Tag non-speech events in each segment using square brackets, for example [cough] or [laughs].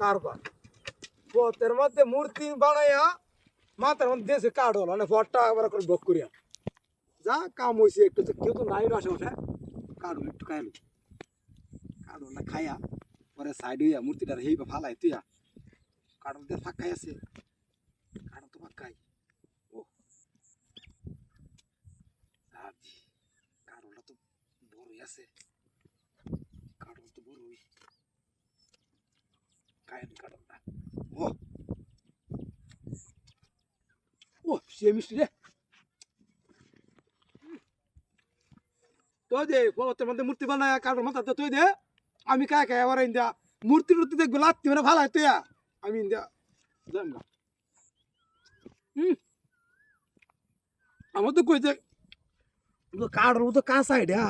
কারবার। পথের মধ্যে মূর্তি বানাইয়া মাথার মধ্যে দেশে কাঠ হলো মানে ফটটা একবার করে বক করিয়া। যা কাম হয়েছে একটু তো, কেউ তো নাই ওঠে কাঠ হলো একটু খাইলো কাঠ হলো খাইয়া, পরে সাইড হইয়া মূর্তিটার হেই ফালাই তুইয়া, কাঠ দিয়ে ফাঁকাই আছে। কাঠ তো ফাঁকাই। ও। আজি কাঠটা তো বড়ই আছে। কাঠ তো বড়ই। কায়েন কাঠটা ও ও সে মিষ্টি রে। তো দে পথের মধ্যে মূর্তি বানায় কাঠের মাথা তুই দে। আমি কায় কায় আবার ইন্দিয়া মূর্তি টুর্তি দেখব লাত্তি মানে ভালো তুই আমি ইন্দিয়া যাম না হুম। আমার তো কইতে কাঠ তো কাঁচা এটা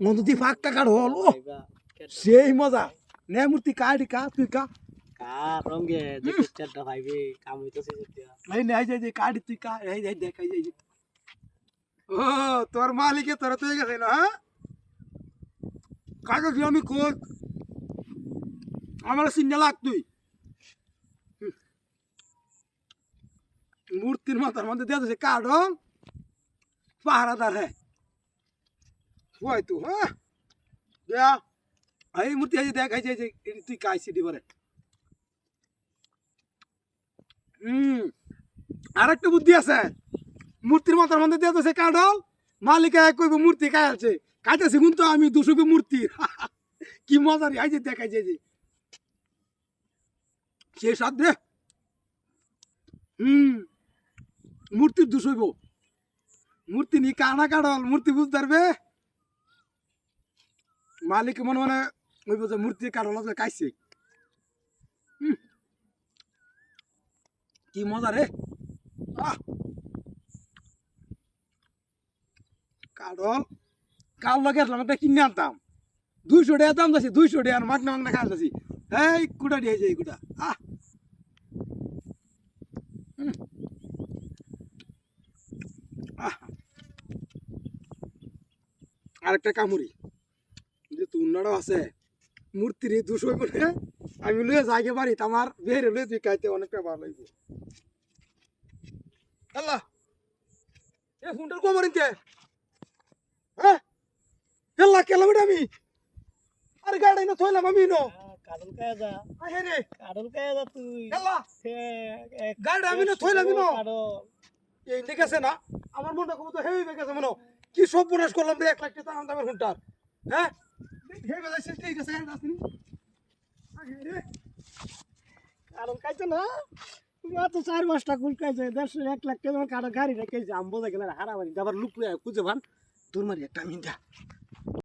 মন তুই ফাঁকটা কাঠ হল ও। সেই মজা। নে মূর্তি কাঠি কা তুই কা। কার রঙে যে পিকচারটা কাম তুই কা এই যে দেখ এই যে, ও তোর মালিকে তোরা তুই গেছে না হ্যাঁ? আমি খোঁজ। আমার সিঙ্গা লাগ তুই। মূর্তির মাথার মধ্যে দিয়ে দিছে কাঠ পাহারাদার হ্যাঁ। তো হ্যাঁ। এই মূর্তি যে দেখ এই তুই কাইছি দিবারে হুম আর একটা বুদ্ধি আছে। মূর্তির মাথার মধ্যে দিয়ে দিছে কাঠল, মালিকা কইব, মূর্তি কাই আছে। কাইতেছি কিন্তু আমি দুশোকে মূর্তি। [laughs] কি মজা রে যে দেখাই, যে সে সাথ রে। হুম মূর্তির দুশোইব মূর্তি নি কানা কাড়ল মূর্তি বুঝতে পারবে মালিক মনে মনে ওই মূর্তি আছে কাইছে। কি মজা রে? কাড়ল কাল লগে আসলাম, একটা কিনে আনতাম। দুইশো টাকা দাম যাচ্ছি দুইশো টাকা আর মাগনা খাওয়া যাচ্ছি এই কুটা দিয়ে যাই কুটা। আহ। আরেকটা কামড়ি যে তুন্নাড়ও আছে মূর্তির এই দুশো করে, আমি লুয়ে যাইকে পারি আমার বেরে লুয়ে তুই খাইতে অনেকটা ভালো লাগবে আল্লাহ। এ ফোনটার কমার ইনতে হ্যাঁ? হেল্লা কেলাম এটা আমি? আরে গাড়ি না থইলাম আমি নো। কাডল কায়া যা আহে রে। কাডল কায়া যা তুই। হেল্লা হে, এক- গাড়ি আমি না থইলাম নো। এই দেখেছে না? আমার মনটা কত হেই গেছে মনো কি সব প্রনাশ করলাম রে? এক লাখ টাকা দাম দামের ফোনটার হ্যাঁ? হে গেছে ঠিক আছে গাড়ি আসনি। আহে রে। কাডল খাইছে না? চার পাঁচটা কুলকাইছে দেড়শো এক লাখ টাকা কাটা গাড়ি রেখেছে আমি বোঝা গেলে হারাবানি আবার লুক খুঁজে ভান তোর মারি একটা মিন্টা